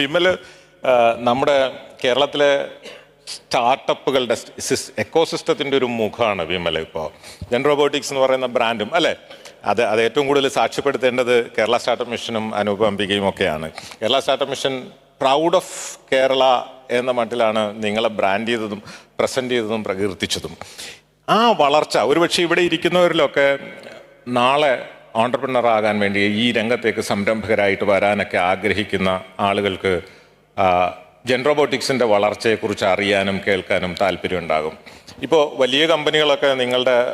വിമൽ നമ്മുടെ കേരളത്തിലെ സ്റ്റാർട്ടപ്പുകളുടെ എക്കോസിസ്റ്റത്തിന്റെ ഒരു മുഖമാണ് വിമൽ ഇപ്പോൾ ജെൻ റോബോട്ടിക്സ് എന്ന് പറയുന്ന ബ്രാൻഡും അല്ലേ? അത് അത് ഏറ്റവും കൂടുതൽ സാക്ഷ്യപ്പെടുത്തേണ്ടത് കേരള സ്റ്റാർട്ടപ്പ് മിഷനും അനുപമ്പികയും ഒക്കെയാണ്. Kerala startup mission proud of Kerala എന്ന മട്ടിലാണ് നിങ്ങളെ ബ്രാൻഡ് ചെയ്തതും പ്രസന്റ് ചെയ്തതും പ്രകീർത്തിച്ചതും. ആ വളർച്ച ഒരുപക്ഷെ ഇവിടെ ഇരിക്കുന്നവരിലൊക്കെ നാളെ ഓണ്ടർപ്രണർ ആകാൻ വേണ്ടി ഈ രംഗത്തേക്ക് സംരംഭകരായിട്ട് വരാനൊക്കെ ആഗ്രഹിക്കുന്ന ആളുകൾക്ക് ജെൻറോബോട്ടിക്സിന്റെ ജെൻ റോബോട്ടിക്സിന്റെ വളർച്ചയെക്കുറിച്ച് അറിയാനും കേൾക്കാനും താല്പര്യമുണ്ടാകും. ഇപ്പോൾ വലിയ കമ്പനികളൊക്കെ നിങ്ങളുടെ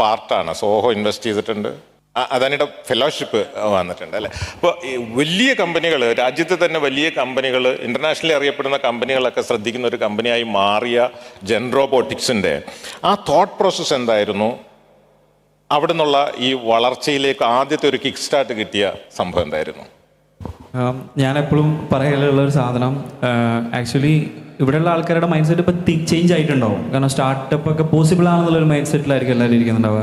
പാർട്ടാണ്. സോഹോ ഇൻവെസ്റ്റ് ചെയ്തിട്ടുണ്ട്. അദാനിയുടെ ഫെലോഷിപ്പ് വന്നിട്ടുണ്ട് അല്ലേ? അപ്പോൾ വലിയ കമ്പനികൾ രാജ്യത്തെ തന്നെ വലിയ കമ്പനികൾ ഇന്റർനാഷണലി അറിയപ്പെടുന്ന കമ്പനികളൊക്കെ ശ്രദ്ധിക്കുന്ന ഒരു കമ്പനിയായി മാറിയ ജെൻ റോബോട്ടിക്സിന്റെ ആ തോട്ട് പ്രോസസ്സ് എന്തായിരുന്നു? അവിടെ നിന്നുള്ള ഈ വളർച്ചയിലേക്ക് ആദ്യത്തെ ഒരു കിക്ക് സ്റ്റാർട്ട് കിട്ടിയ സംഭവം എന്തായിരുന്നു? ഞാൻ എപ്പോഴും പറയാനുള്ള ഒരു സാധനം ആക്ച്വലി ഇവിടെയുള്ള ആൾക്കാരുടെ മൈൻഡ് സെറ്റ് ഇപ്പോൾ ചേഞ്ച് ആയിട്ടുണ്ടാവും. കാരണം സ്റ്റാർട്ടപ്പ് ഒക്കെ പോസിബിൾ ആണെന്നുള്ളൊരു മൈൻഡ് സെറ്റിലായിരിക്കും എല്ലാവരും ഇരിക്കുന്നുണ്ടാവുക.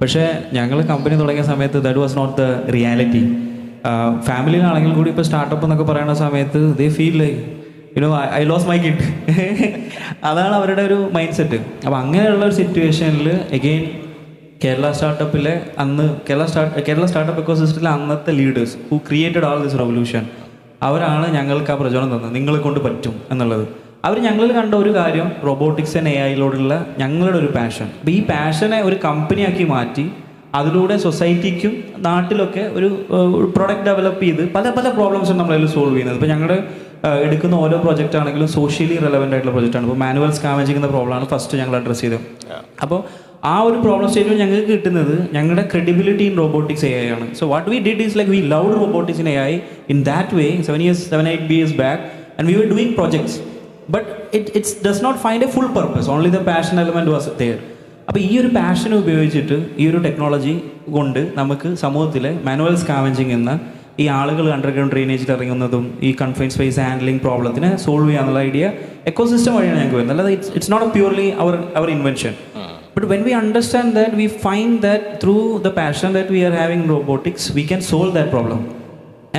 പക്ഷേ ഞങ്ങൾ കമ്പനി തുടങ്ങിയ സമയത്ത് that was not the reality ഫാമിലിയിലാണെങ്കിൽ കൂടി ഇപ്പോൾ സ്റ്റാർട്ടപ്പ് എന്നൊക്കെ പറയുന്ന സമയത്ത് they feel you know I lose my kid അതാണ് അവരുടെ ഒരു മൈൻഡ് സെറ്റ് അപ്പോൾ അങ്ങനെയുള്ള ഒരു സിറ്റുവേഷനിൽ എഗെയിൻ കേരള സ്റ്റാർട്ടപ്പിലെ അന്ന് കേരള സ്റ്റാർട്ട് കേരള സ്റ്റാർട്ടപ്പ് എക്കോസിസ്റ്റത്തിലെ അന്നത്തെ leaders who created all this revolution അവരാണ് ഞങ്ങൾക്ക് ആ പ്രചോദനം തന്നത്. നിങ്ങളെ കൊണ്ട് പറ്റും എന്നുള്ളത്. അവർ ഞങ്ങളിൽ കണ്ട ഒരു കാര്യം റോബോട്ടിക്സ് ആൻഡ് എ ഐയിലോടുള്ള ഞങ്ങളുടെ ഒരു പാഷൻ അപ്പോൾ ഈ പാഷനെ ഒരു കമ്പനിയാക്കി മാറ്റി അതിലൂടെ സൊസൈറ്റിക്കും നാട്ടിലൊക്കെ ഒരു പ്രൊഡക്റ്റ് ഡെവലപ്പ് ചെയ്ത് പല പല പ്രോബ്ലംസും നമ്മളതിൽ സോൾവ് ചെയ്യുന്നത്. ഇപ്പോൾ ഞങ്ങളുടെ എടുക്കുന്ന ഓരോ പ്രോജക്റ്റ് ആണെങ്കിലും സോഷ്യലി റെലവന്റ് ആയിട്ടുള്ള പ്രൊജക്റ്റാണ് ഇപ്പോൾ മാനുവൽ സ്കാമേജിങ് എന്ന പ്രോബ്ലമാണ് ഫസ്റ്റ് ഞങ്ങൾ അഡ്രസ്സ് ചെയ്തത്. അപ്പോൾ ആ ഒരു പ്രോബ്ലം സ്റ്റേറ്റ്മെന്റ് ഞങ്ങൾക്ക് കിട്ടുന്നത് ഞങ്ങളുടെ credibility in robotics A I ആണ്. So what we did is like we love robotics in A I in that way seven years seven eight be years back and we were doing projects but it it's does not find a full purpose only the passion element was there അപ്പോൾ ഈ ഒരു passion ഉപയോഗിച്ചിട്ട് ഈ ഒരു technology കൊണ്ട് നമുക്ക് സമൂഹത്തിലെ manual scavenging എന്ന ഈ ആളുകൾ അണ്ടർഗ്രൗണ്ട് ഡ്രെയിനേജിൽ ഇറങ്ങുന്നതും ഈ കൺഫൈൻ സ്പേസ് ഹാൻഡ്ലിംഗ് പ്രോബ്ലത്തിനെ സോൾവ് ചെയ്യാനുള്ള ഐഡിയ എക്കോസിസ്റ്റം വഴിയാണ് ഞങ്ങൾക്ക് വരുന്നത്. അല്ലാതെ it's it's not purely our our invention But when we understand that, we find that through the passion that we are having in robotics, we can solve that problem.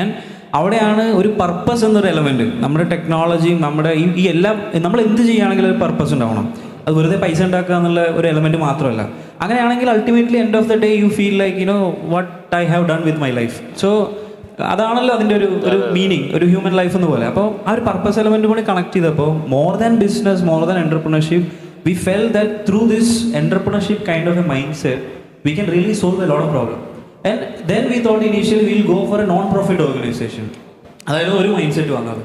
And അവിടെയാണ് ഒരു purpose എന്നൊരു element നമ്മുടെ ടെക്നോളജിയും നമ്മുടെ ഈ ഈ എല്ലാം നമ്മൾ എന്ത് ചെയ്യുകയാണെങ്കിലും ഒരു പർപ്പസ് ഉണ്ടാവണം. അത് വെറുതെ പൈസ ഉണ്ടാക്കുക എന്നുള്ള ഒരു എലമെന്റ് മാത്രമല്ല. അങ്ങനെയാണെങ്കിൽ ultimately end of the day you feel like you know what I have done with my life so അതാണല്ലോ അതിന്റെ ഒരു ഒരു മീനിങ് ഒരു ഹ്യൂമൻ ലൈഫ് എന്ന് പോലെ. അപ്പോൾ ആ ഒരു പർപ്പസ് എലമെന്റ് കൂടി കണക്ട് ചെയ്തപ്പോൾ more than business more than entrepreneurship we felt that through this entrepreneurship kind of a mindset, we can really solve a lot of problem. And then we thought initially we'll go for a non-profit organization. അതായത് ഒരു mind set വന്നത്.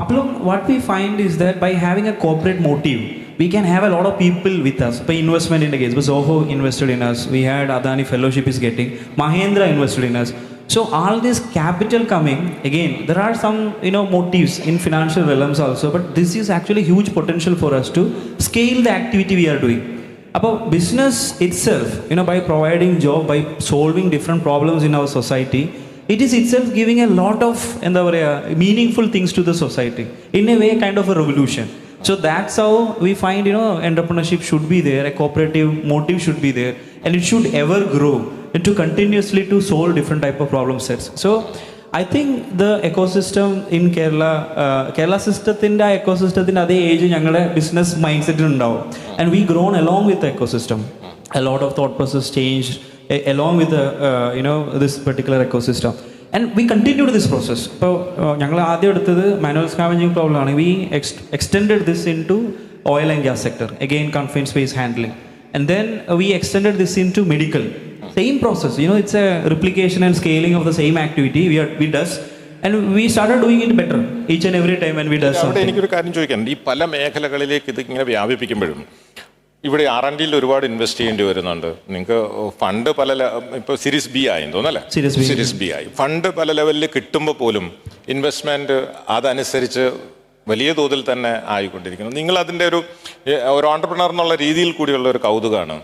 അപ്പോഴും what we find is that by having a corporate motive we can have a lot of people with us ഇപ്പോൾ ഇൻവെസ്റ്റ്മെന്റിന്റെ case ഇപ്പോൾ Zoho invested in us we had Adani fellowship is getting Mahindra invested in us So all this capital coming, again, there are some, you know, motives in financial realms also, but this is actually huge potential for us to scale the activity we are doing. About business itself, you know, by providing job, by solving different problems in our society, it is itself giving a lot of and uh, meaningful things to the society. In a way, kind of a revolution. So that's how we find, you know, entrepreneurship should be there, a cooperative motive should be there, and it should ever grow and to continuously to solve different type of problem sets. So I think the ecosystem in Kerala, uh, Kerala സിസ്റ്റത്തിൻ്റെ ആ എക്കോസിസ്റ്റത്തിൻ്റെ അതേ age ഞങ്ങളുടെ business mind സെറ്റിൽ ഉണ്ടാവും and we grown along with ecosystem a lot of thought process changed a- along with the, uh, you know this particular ecosystem and we continued this process ഇപ്പോൾ ഞങ്ങൾ ആദ്യം എടുത്തത് manual scavenging problem ആണ് we extended this into oil and gas sector again confine space handling and then uh, we extended this into medical Same process. You know it's a replication and scaling of the same activity. We are we does. And we started doing it better each and every time when we does something. എനിക്കൊരു കാര്യം ചോദിക്കാനുണ്ട്. ഈ പല മേഖലകളിലേക്ക് ഇത് ഇങ്ങനെ വ്യാപിപ്പിക്കുമ്പോഴും ഇവിടെ R and ഡിയിൽ ഒരുപാട് ഇൻവെസ്റ്റ് ചെയ്യേണ്ടി വരുന്നുണ്ട്. നിങ്ങൾക്ക് ഫണ്ട് പല ഇപ്പോൾ സീരീസ് ബി ആയി തോന്നല്ലേ സീരീസ് ബി ആയി. ഫണ്ട് പല ലെവലിൽ കിട്ടുമ്പോൾ പോലും ഇൻവെസ്റ്റ്മെന്റ് അതനുസരിച്ച് വലിയ തോതിൽ തന്നെ ആയിക്കൊണ്ടിരിക്കുന്നു. നിങ്ങൾ അതിന്റെ ഒരു ഒരു ഓണ്ടർപ്രണർ എന്നുള്ള രീതിയിൽ കൂടിയുള്ള ഒരു കൗതുകമാണ്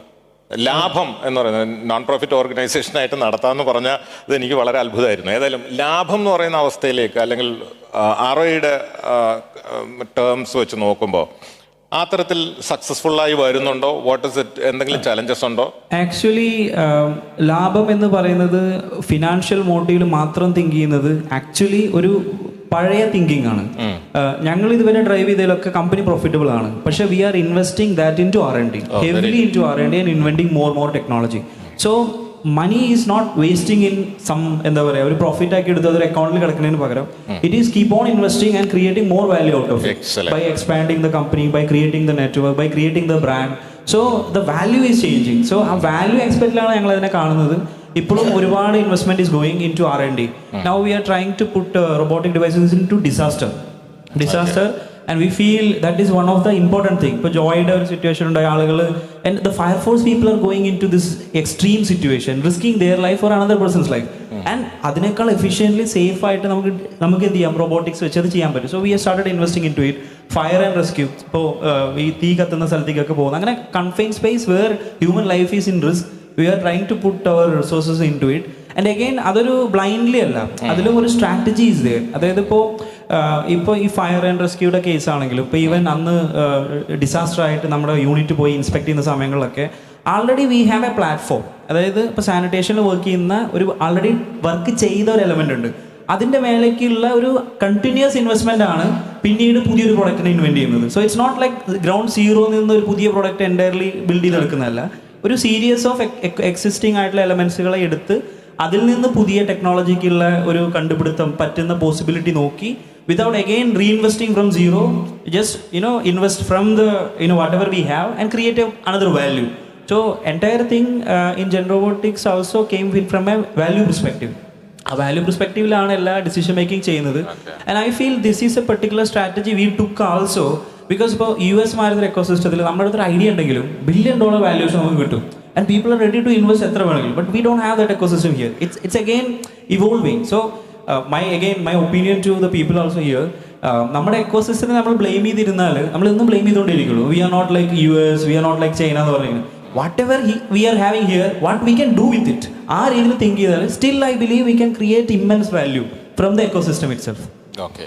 ലാഭം എന്ന് പറയുന്നത് നോൺ പ്രോഫിറ്റ് ഓർഗനൈസേഷനായിട്ട് നടത്താമെന്ന് പറഞ്ഞാൽ ഇത് എനിക്ക് വളരെ അത്ഭുതമായിരുന്നു. ഏതായാലും ലാഭം എന്ന് പറയുന്ന അവസ്ഥയിലേക്ക് അല്ലെങ്കിൽ ആർ ഒയുടെ ടേംസ് വെച്ച് നോക്കുമ്പോൾ ആ തരത്തിൽ ആയി വരുന്നുണ്ടോ? വാട്ട് ഇസ് ഇറ്റ് എന്തെങ്കിലും ചലഞ്ചസ് ഉണ്ടോ? ആക്ച്വലി ലാഭം എന്ന് പറയുന്നത് ഫിനാൻഷ്യൽ മോട്ടീവിൽ മാത്രം തിങ്ക് ചെയ്യുന്നത് ആക്ച്വലി ഒരു പഴയ തിങ്കിങ് ആണ്. ഞങ്ങൾ ഇതുവരെ ഡ്രൈവ് ചെയ്തതിലൊക്കെ കമ്പനി പ്രോഫിറ്റബിൾ ആണ്. പക്ഷെ we are investing that into R N D heavily into R N D and inventing more more technology so money is not wasting in some എന്താ പറയുക ഒരു പ്രോഫിറ്റ് ആക്കി എടുത്ത് അതൊരു അക്കൗണ്ടിൽ കിടക്കുന്നതിന് പകരം. It is keep on investing and creating more value out of by expanding the company by creating the network by creating the brand. So the value is changing so ആ വാല്യൂ എക്സ്പെക്റ്റിലാണ് ഞങ്ങൾ അതിനെ കാണുന്നത്. ഇപ്പോഴും ഒരുപാട് investment is going into R N D now we are trying to put robotic devices into disaster disaster and we feel that is one of the important thing ഇപ്പോൾ ജോയുടെ ഒരു സിറ്റുവേഷൻ ഉണ്ടായ ആളുകൾ and the fire force people are going into this extreme situation risking their life for another person's life and അതിനേക്കാൾ efficiently safe ആയിട്ട് നമുക്ക് നമുക്ക് എന്ത് ചെയ്യാം? റോബോട്ടിക്സ് വെച്ച് അത് ചെയ്യാൻ പറ്റും. So we started investing into it fire and rescue ഇപ്പോൾ ഈ തീ കത്തുന്ന സ്ഥലത്തേക്കൊക്കെ പോകുന്നത് അങ്ങനെ confine space where human life is in risk we are trying to put our resources into it and again അതൊരു ബ്ലൈൻഡ്ലി അല്ല. അതിലും ഒരു സ്ട്രാറ്റജി ഇസ് ദയർ അതായത് ഇപ്പോൾ ഇപ്പോൾ ഈ ഫയർ ആൻഡ് റെസ്ക്യൂയുടെ കേസ് ആണെങ്കിലും ഇപ്പോൾ ഈവൻ അന്ന് ഡിസാസ്റ്റർ ആയിട്ട് നമ്മുടെ യൂണിറ്റ് പോയി ഇൻസ്പെക്ട് ചെയ്യുന്ന സമയങ്ങളിലൊക്കെ already we have a platform അതായത് ഇപ്പോൾ സാനിറ്റേഷനിൽ വർക്ക് ചെയ്യുന്ന ഒരു ആൾറെഡി വർക്ക് ചെയ്ത ഒരു എലമെന്റ് ഉണ്ട്. അതിന്റെ മേലേക്കുള്ള ഒരു കണ്ടിന്യൂസ് ഇൻവെസ്റ്റ്മെന്റ് ആണ് പിന്നീട് പുതിയൊരു പ്രൊഡക്റ്റിനെ ഇൻവെന്റ് ചെയ്യുന്നത്. So it's not like ground സീറോയിൽ നിന്ന് ഒരു പുതിയ പ്രൊഡക്റ്റ് എന്റയർലി ബിൽഡ് ചെയ്തെടുക്കുന്നതല്ല. ഒരു സീരീസ് ഓഫ് എക്സിസ്റ്റിംഗ് ആയിട്ടുള്ള എലമെൻസുകളെ എടുത്ത് അതിൽ നിന്ന് പുതിയ ടെക്നോളജിക്കുള്ള ഒരു കണ്ടുപിടുത്തം പറ്റുന്ന പോസിബിലിറ്റി നോക്കി without re reinvesting from zero just you know invest from the you know whatever we have and create another value so entire thing in Gen Robotics also came in from a value perspective ആ value പെർസ്പെക്റ്റീവിലാണ് എല്ലാ decision making ചെയ്യുന്നത് and I feel this is a particular strategy we took also because ഇപ്പോൾ U S മാരുന്ന എക്കോസിസ്റ്റത്തിൽ നമ്മുടെ അടുത്തൊരു idea ഉണ്ടെങ്കിലും ബില്യൺ ഡോളർ വാല്യൂഷൻ നമുക്ക് കിട്ടും. And people are ready to invest എത്ര വേണമെങ്കിലും. But we don't have that ecosystem here it's it's again evolving so my again my opinion to the people also here നമ്മുടെ എക്കോസിസ്റ്റത്തെ നമ്മൾ blame ചെയ്തിരുന്നാൽ നമ്മൾ ഇന്നും blame ചെയ്തുകൊണ്ടിരിക്കുള്ളൂ we are not like U S we are not like China എന്ന് പറയുന്നത് whatever we are having here what we can do with it ആ രീതിയിൽ തിങ്ക് ചെയ്താൽ still I believe we can create immense value from the ecosystem itself okay